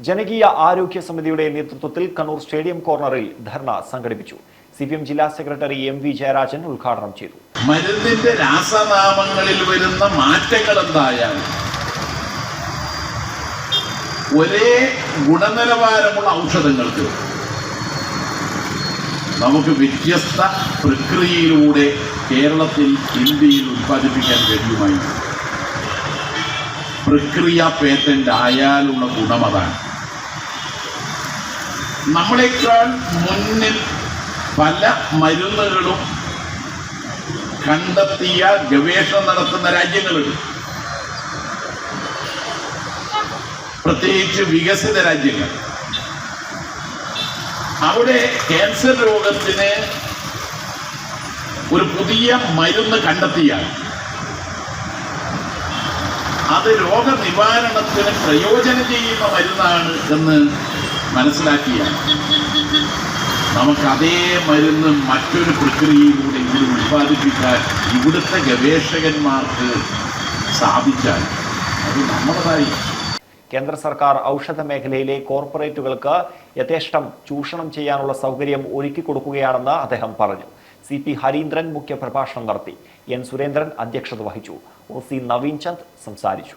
ജനകീയ ആരോഗ്യ സമിതിയുടെ നേതൃത്വത്തിൽ കണ്ണൂർ സ്റ്റേഡിയം കോർണറിൽ ധർണ സംഘടിപ്പിച്ചു. സി പി എം ജില്ലാ സെക്രട്ടറി എം വി ജയരാജൻ ഉദ്ഘാടനം ചെയ്തു. മരുന്നിന്റെ രാസനാമങ്ങളിൽ വരുന്ന മാറ്റങ്ങൾ എന്തായാലും ഒരേ ഗുണനിലവാരമുള്ള ഔഷധങ്ങൾക്ക് നമുക്ക് വ്യത്യസ്ത പ്രക്രിയയിലൂടെ കേരളത്തിൽ ഇന്ത്യയിൽ ഉത്പാദിപ്പിക്കാൻ കഴിയുമായി പ്രക്രിയ പേറ്റന്റ് ആയാലുള്ള ഗുണം അതാണ്. നമ്മളെക്കാൾ മുന്നിൽ പല മരുന്നുകളും കണ്ടെത്തിയ ഗവേഷണം നടത്തുന്ന രാജ്യങ്ങളുണ്ട്. പ്രത്യേകിച്ച് വികസിത രാജ്യങ്ങൾ. അവിടെ ക്യാൻസർ രോഗത്തിന് ഒരു പുതിയ മരുന്ന് കണ്ടെത്തിയാൽ അത് രോഗനിവാരണത്തിന് പ്രയോജനം ചെയ്യുന്ന മരുന്നാണ് എന്ന് മനസ്സിലാക്കിയാൽ നമുക്ക് അതേ മരുന്ന് മറ്റൊരു പ്രക്രിയയിലൂടെ ഇവിടെ ഉത്പാദിപ്പിക്കാൻ ഇവിടുത്തെ ഗവേഷകന്മാർക്ക് സാധിച്ചാൽ അത് നമ്മളതായി. കേന്ദ്ര സർക്കാർ ഔഷധ മേഖലയിലെ കോർപ്പറേറ്റുകൾക്ക് യഥേഷ്ടം ചൂഷണം ചെയ്യാനുള്ള സൗകര്യം ഒരുക്കി കൊടുക്കുകയാണെന്ന് അദ്ദേഹം പറഞ്ഞു. സി പി ഹരീന്ദ്രൻ മുഖ്യപ്രഭാഷണം നടത്തി. എൻ സുരേന്ദ്രൻ അധ്യക്ഷത വഹിച്ചു. ഒ സി നവീൻ ചന്ദ് സംസാരിച്ചു.